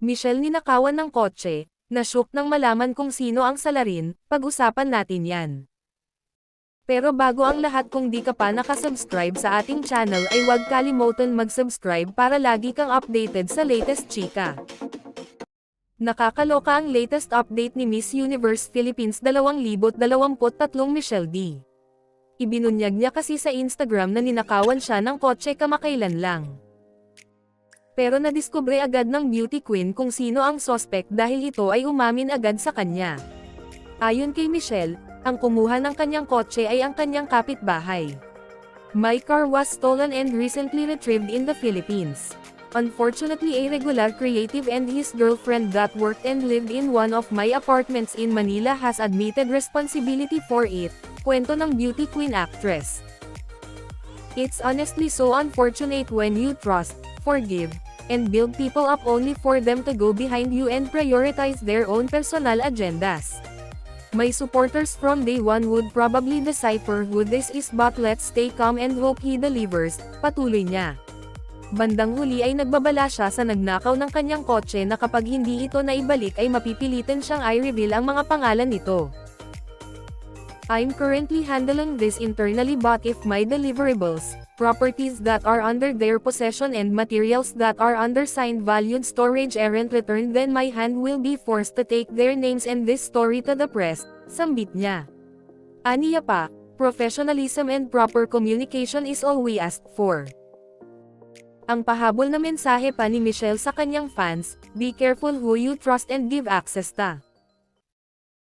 Michelle ninakawan ng kotse, nashook nang malaman kung sino ang salarin, pag-usapan natin yan. Pero bago ang lahat kung di ka pa nakasubscribe sa ating channel ay huwag kalimutan mag-subscribe para lagi kang updated sa latest chika. Nakakaloka ang latest update ni Miss Universe Philippines 2023 Michelle D. Ibinunyag niya kasi sa Instagram na ninakawan siya ng kotse kamakailan lang. Pero nadiskubre agad ng beauty queen kung sino ang suspect dahil ito ay umamin agad sa kanya. Ayon kay Michelle, ang kumuha ng kanyang kotse ay ang kanyang kapitbahay. My car was stolen and recently retrieved in the Philippines. Unfortunately a regular creative and his girlfriend that worked and lived in one of my apartments in Manila has admitted responsibility for it, kwento ng beauty queen actress. It's honestly so unfortunate when you trust, forgive, and build people up only for them to go behind you and prioritize their own personal agendas. My supporters from day one would probably decipher who this is but let's stay calm and hope he delivers, patuloy niya. Bandang huli ay nagbabala siya sa nagnakaw ng kanyang kotse na kapag hindi ito naibalik ay mapipilitin siyang i-reveal ang mga pangalan nito. I'm currently handling this internally but if my deliverables, properties that are under their possession and materials that are under signed valued storage aren't returned then my hand will be forced to take their names and this story to the press, sambit niya. Aniya pa, professionalism and proper communication is all we ask for. Ang pahabol na mensahe pa ni Michelle sa kanyang fans, be careful who you trust and give access ta.